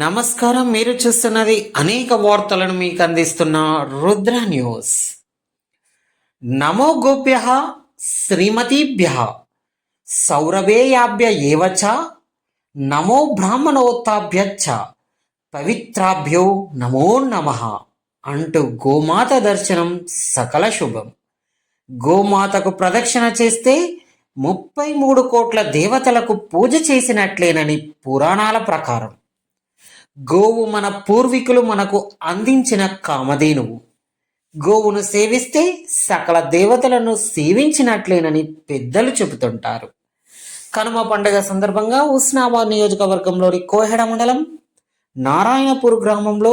నమస్కారం మీరు చూస్తున్నది అనేక వార్తలను మీకు అందిస్తున్న రుద్ర న్యూస్. నమో గోప్య శ్రీమతీభ్య సౌరవేయాభ్య ఏవచ నమో బ్రాహ్మణోత్తాభ్యచ్చ పవిత్రాభ్యో నమో నమ అంటూ గోమాత దర్శనం సకల శుభం. గోమాతకు ప్రదక్షిణ చేస్తే ముప్పై మూడు కోట్ల దేవతలకు పూజ చేసినట్లేనని పురాణాల ప్రకారం. గోవు మన పూర్వీకులు మనకు అందించిన కామధేనువు. గోవును సేవిస్తే సకల దేవతలను సేవించినట్లేనని పెద్దలు చెబుతుంటారు. కనుమ పండుగ సందర్భంగా ఉస్నాబాద్ నియోజకవర్గంలోని కోహెడ మండలం నారాయణపూర్ గ్రామంలో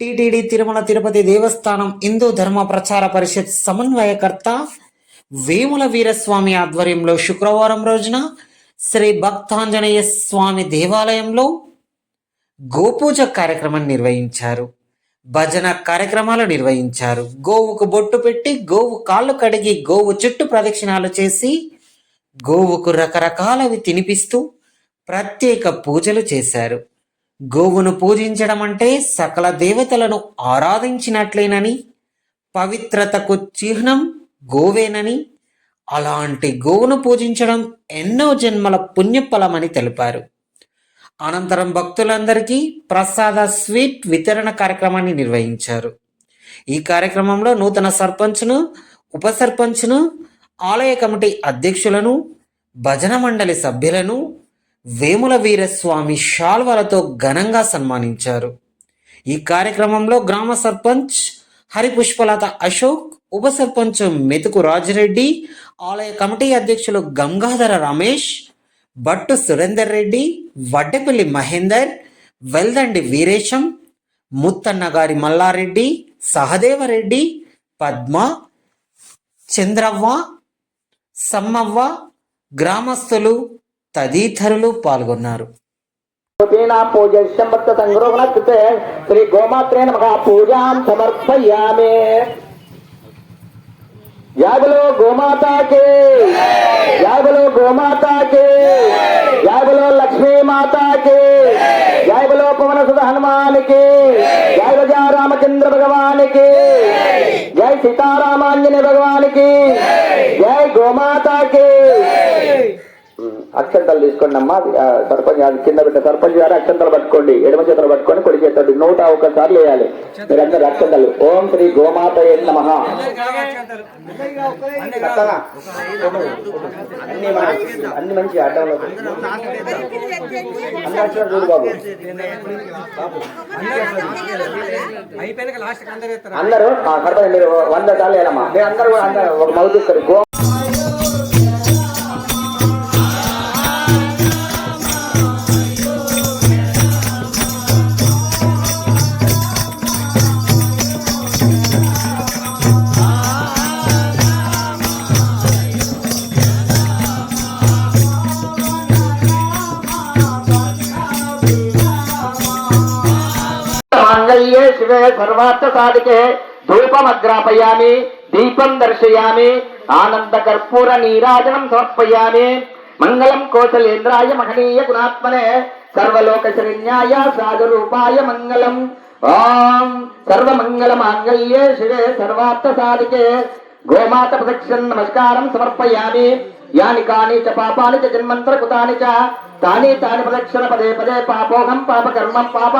టీటీడీ తిరుమల తిరుపతి దేవస్థానం హిందూ ధర్మ ప్రచార పరిషత్ సమన్వయకర్త వేముల వీరస్వామి ఆధ్వర్యంలో శుక్రవారం రోజున శ్రీ భక్తాంజనేయ స్వామి దేవాలయంలో గోపూజ కార్యక్రమం నిర్వహించారు. భజన కార్యక్రమాలు నిర్వహించారు. గోవుకు బొట్టు పెట్టి గోవు కాళ్ళు కడిగి గోవు చుట్టూ ప్రదక్షిణాలు చేసి గోవుకు రకరకాలవి తినిపిస్తూ ప్రత్యేక పూజలు చేశారు. గోవును పూజించడం అంటే సకల దేవతలను ఆరాధించినట్లేనని పవిత్రతకు చిహ్నం గోవేనని అలాంటి గోవును పూజించడం ఎన్నో జన్మల పుణ్యఫలమని తెలిపారు. అనంతరం భక్తులందరికీ ప్రసాద స్వీట్ వితరణ కార్యక్రమాన్ని నిర్వహించారు. ఈ కార్యక్రమంలో నూతన సర్పంచ్ను ఉప సర్పంచ్ను ఆలయ కమిటీ అధ్యక్షులను భజన మండలి సభ్యులను వేముల వీరస్వామి షాల్వలతో ఘనంగా సన్మానించారు. ఈ కార్యక్రమంలో గ్రామ సర్పంచ్ హరిపుష్పలత అశోక్ ఉప సర్పంచ్ మెతుకు రాజిరెడ్డి ఆలయ కమిటీ అధ్యక్షులు గంగాధర రమేష్ బట్టు సురేందర్ రెడ్డి వడ్డపల్లి మహేందర్ వెల్దండి వీరేశం ముత్తన్నగారి మల్లారెడ్డి సహదేవరెడ్డి పద్మ చంద్రవ్వ సమ్మవ్వ గ్రామస్తులు తదితరులు పాల్గొన్నారు. శ్రీ గోమాత్రే పూజాం సమర్పయామే. యాగలో గోమాతాకే. యాగలో గోమాతాకే. యాగలో లక్ష్మీ మాతాకే యాగలో పవన సుధ హనుమానికి. జయ రామచంద్ర భగవానికి. జై సీతారామాంజనే భగవానికి. జై గోమాతాకే. అక్షంతలు తీసుకోండి అమ్మా సర్పంచ్ కింద పెట్ట సర్పంచ్ గారు అక్షంతలు పట్టుకోండి ఎడమ చేతులు పట్టుకొని కొడి చేతుడు నూట ఒకసారి వేయాలి. మీరందరూ అక్షంతలు. ఓం శ్రీ గోమాత నమ. అందరూ సర్పంచ్ మీరు వంద సార్లు వేయాలమ్మా. మీరు అందరూ కూడా ఒక మౌతిస్తారు గో సర్వార్థ సాధికే ధూపమగ్రాపయామి దీపం దర్శయామి ఆనంద కర్పూర నీరాజనం సమర్పయామి మంగళం కోసలేంద్రాయ మహనీయ గుణాత్మనే సర్వలోక శరణ్యాయ సాధురూపాయ మంగళం ఓం సర్వమంగళ మాంగళ్యే శివే సర్వార్థ సాధికే గోమాత ప్రదక్షిణ నమస్కారం సమర్పయామి యాని కాని చ పాపాని చ జన్మంతర కృతాని చ తాని తాని ప్రదక్షిణ పదే పదే పాపోహం పాప కర్మం పాప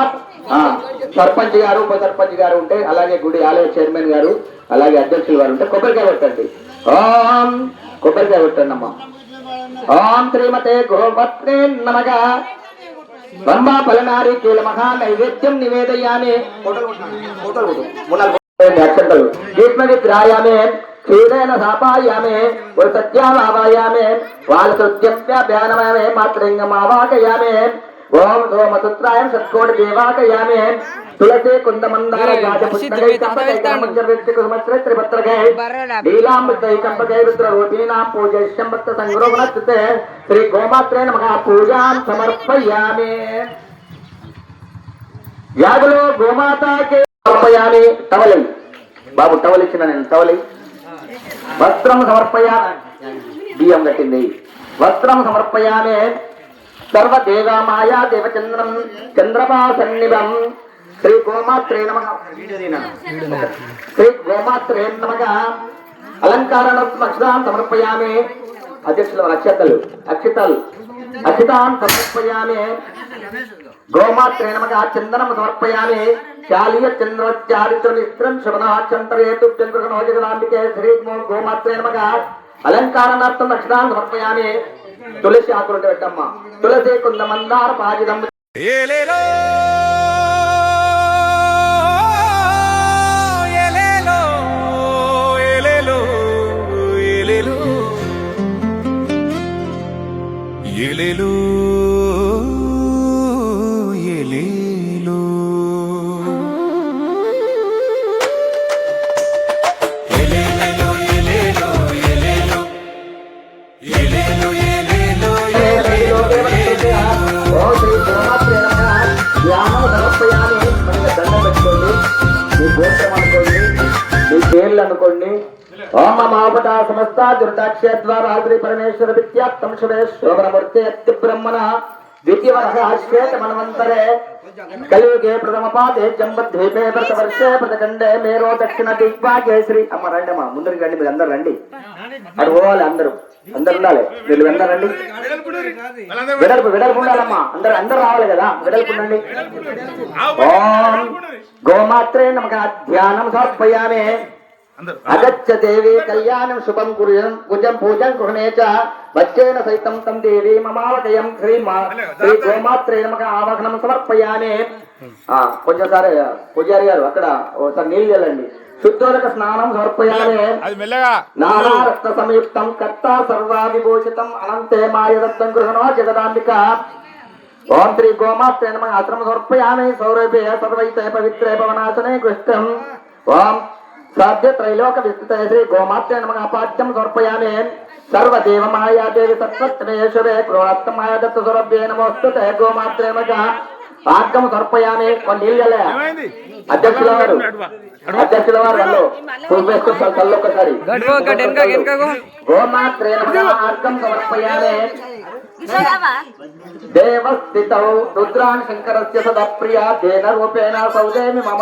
సర్పంచ్ గారు ఉప సర్పంచ్ గారు ఉంటే అలాగే గుడి ఆలయ చైర్మన్ గారు అలాగే అధ్యక్షులు గారు ఉంటే కొబ్బరికాయ కొట్టండి. ఓం కొబ్బరికాయ కొట్టండి అమ్మా ఓం శ్రీమతే గోపత్నే నమగా బ్రహ్మా ఫలనారి కీల మహా నైవేద్యం నివేదయామి. అక్షంతలు. భీష్మది త్రాయామే క్షీరేణ సాపాయామే వృతత్యామావాయామే వాలసుత్యప్యాభ్యానమయమే మాత్రంగమావాకయామే ఓం సోమసూత్రాయం సత్కోటి దేవాకయామే తులసి కుందమందార రాజపుష్పకై కంపకై కర్మజ్జర్విత్తి కుసుమశ్రీ త్రిపత్రకై లీలామృతై కంపకై రుద్రరూపీణాం పూజయిష్యం భక్త సంగ్రోహణస్థితే శ్రీ గోమాత్రే నమః పూజాం సమర్పయామి. యాగలో గోమాతాకే సమర్పయామి. టవలి. బాబు టవల్ ఇచ్చిన నేను టవలి. వస్త్రము సమర్పయాలి. బియ్యం కట్టింది. వస్త్రము సమర్పయాలే. సర్వదేవామాయా దేవచంద్రం చంద్రమా సన్నివం శ్రీ గోమాత్రే నమ. శ్రీ గోమాత్రే నమగా అలంకారణ అక్షతాన్ని సమర్పయామే. అధ్యక్షులు అక్షతలు. అక్షితలు. అక్షతాన్ని సమర్పయామే. గోమాత్రే నమగా చందనం సమర్పయామే. శాలీయ చంద్రచారిత్రమిస్త్రం శవనాచంతరేతుభ్యంకృతనోజగదాంబికే శ్రీ గోమాత్రే నమక అలంకారణార్థం లక్షణాలు సమర్పయామి తులసి ఆకులు పెట్టమ్మ తులసి కొంత మందార పాజిదం ఎలెలు అనుకోండి. ఓం మాపట సమస్త దుర్దాక్షేద్వారా శ్రీ పరమేశ్వర విద్యాత్తం అత్య బ్రహ్మణ మనవంతరే కలియుగే ప్రథమ పాదే జంబద్వీపే ప్రతవర్షే ప్రతఖండే మేరో దక్షిణ శ్రీ అమ్మ రండి అమ్మ ముందరికి రండి మీరు అందరు రండి. అటు పోవాలి అందరూ. అందరు ఉండాలి. వీళ్ళు అందరు రండి. వెడల్పు వెడల్పు ఉండాలమ్మా. అందరు అందరు రావాలి కదా. వెడల్పు ఉండండి. ఓం గోమాత్రే నమక ధ్యానం సమర్పయామి. అగచ్చ దేవి కళ్యాణం శుభం కుర్యం కుజం పూజం గృహణే చ వచ్చేన సైతం తం దేవి మమావకయం శ్రీ శ్రీ గోమాత్రే నమక ఆవాహనం సమర్పయామి. ఆ, కొంచెం సారి పూజారి గారు అక్కడ ఒకసారి నీళ్ళు చల్లండి. శుద్ధోదక స్నానం మెల్లగా నానారత్న సంయుక్తం కర్త సర్వా విభూషితం అనంతే మాయదత్తం గృహణో జగదాంబిక. ఓం శ్రీ గోమాత్రే నమ ఆశ్రమ సమర్పయామి. సౌరభే సర్వైతే పవిత్రే పవనాశనే గృష్టం ఓం సాధ్య త్రైలోక విస్తృతేసి గోమాత్య నమపాఠ్యం సమర్పయామి సర్వదేవ మాయాదేవి సత్వత్నేశ్వరే గృహాత్మాయదత్త సురభ్యే నమోస్తుతే గోమాత్రే నమక పాకము సమర్పయామి నీళ్ళు అధ్యక్షుల వారు। అధ్యక్షుల వారు వాళ్ళు పూర్వేసుకుంటారు కళ్ళు ఒకసారి గోమాత్రే నమక దేవస్థిత రుద్రాన్ శంకరస్య దేన రూపేణ సౌదేమి మమ